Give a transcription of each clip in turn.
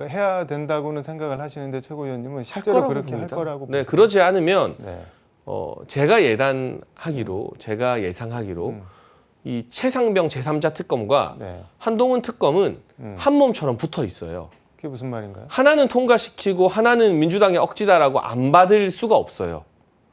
그러니까 해야 된다고는 생각을 하시는데 최고위원님은 실제로 그렇게 봅니다. 할 거라고 네, 그러지 않으면 네. 어, 제가 예단하기로 제가 예상하기로 음. 이 최상병 제3자 특검과 네. 한동훈 특검은 음. 한 몸처럼 붙어 있어요. 그게 무슨 말인가요? 하나는 통과시키고 하나는 민주당의 억지다라고 안 받을 수가 없어요.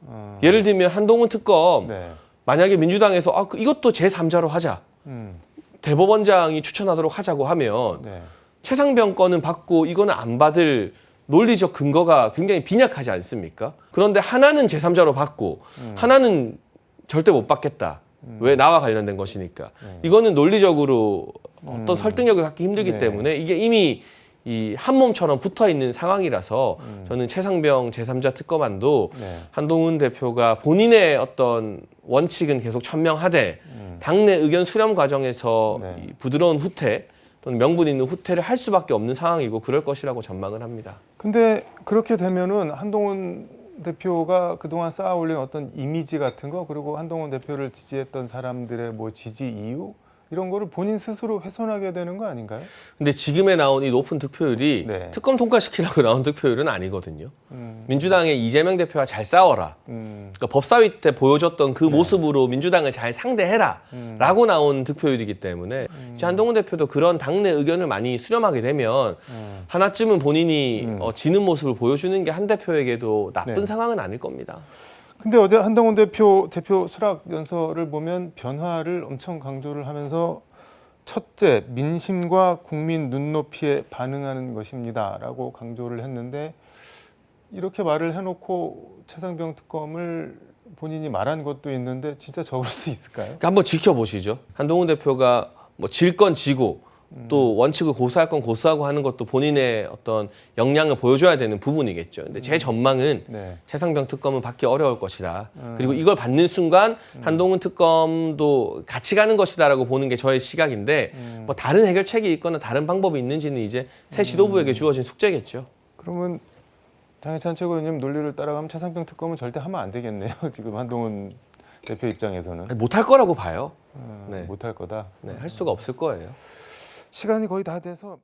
어, 예를 들면 한동훈 특검 네. 만약에 민주당에서 아, 그 이것도 제3자로 하자. 음. 대법원장이 추천하도록 하자고 하면 네. 최상병 건은 받고 이거는 안 받을 논리적 근거가 굉장히 빈약하지 않습니까? 그런데 하나는 제3자로 받고 음. 하나는 절대 못 받겠다. 왜 나와 관련된 것이니까. 이거는 논리적으로 어떤 설득력을 갖기 힘들기 네. 때문에 이게 이미 이 한 몸처럼 붙어 있는 상황이라서 저는 최상병 제3자 특검안도 네. 한동훈 대표가 본인의 어떤 원칙은 계속 천명하되 당내 의견 수렴 과정에서 음. 네. 이 부드러운 후퇴 또는 명분 있는 후퇴를 할 수밖에 없는 상황이고 그럴 것이라고 전망을 합니다. 근데 그렇게 되면은 한동훈 대표가 그동안 쌓아올린 어떤 이미지 같은 거 그리고 한동훈 대표를 지지했던 사람들의 뭐 지지 이유 이런 거를 본인 스스로 훼손하게 되는 거 아닌가요? 근데 지금에 나온 이 높은 득표율이 네. 특검 통과시키려고 나온 득표율은 아니거든요. 음. 민주당의 이재명 대표가 잘 싸워라. 음. 그러니까 법사위 때 보여줬던 네. 그 모습으로 민주당을 잘 상대해라 음. 라고 나온 득표율이기 때문에 이제 한동훈 대표도 그런 당내 의견을 많이 수렴하게 되면 음. 하나쯤은 본인이 음. 어, 지는 모습을 보여주는 게 한 대표에게도 나쁜 네. 상황은 아닐 겁니다. 근데 어제 한동훈 대표 대표 수락 연설을 보면 변화를 엄청 강조를 하면서 첫째 민심과 국민 눈높이에 반응하는 것입니다라고 강조를 했는데 이렇게 말을 해놓고 최상병 특검을 본인이 말한 것도 있는데 진짜 적을 수 있을까요? 그러니까 한번 지켜보시죠. 한동훈 대표가 뭐 질 건 지고 또 원칙을 고수할 건 고수하고 하는 것도 본인의 어떤 역량을 보여줘야 되는 부분이겠죠. 근데 제 전망은 네. 최상병 특검은 받기 어려울 것이다. 음. 그리고 이걸 받는 순간 한동훈 특검도 같이 가는 것이다라고 보는 게 저의 시각인데 음. 뭐 다른 해결책이 있거나 다른 방법이 있는지는 이제 새 지도부에게 주어진 숙제겠죠. 그러면 장혜찬 최고위원님 논리를 따라가면 최상병 특검은 절대 하면 안 되겠네요. 지금 한동훈 대표 입장에서는 못할 거라고 봐요. 음, 네. 못할 거다. 네, 할 수가 없을 거예요. 시간이 거의 다 돼서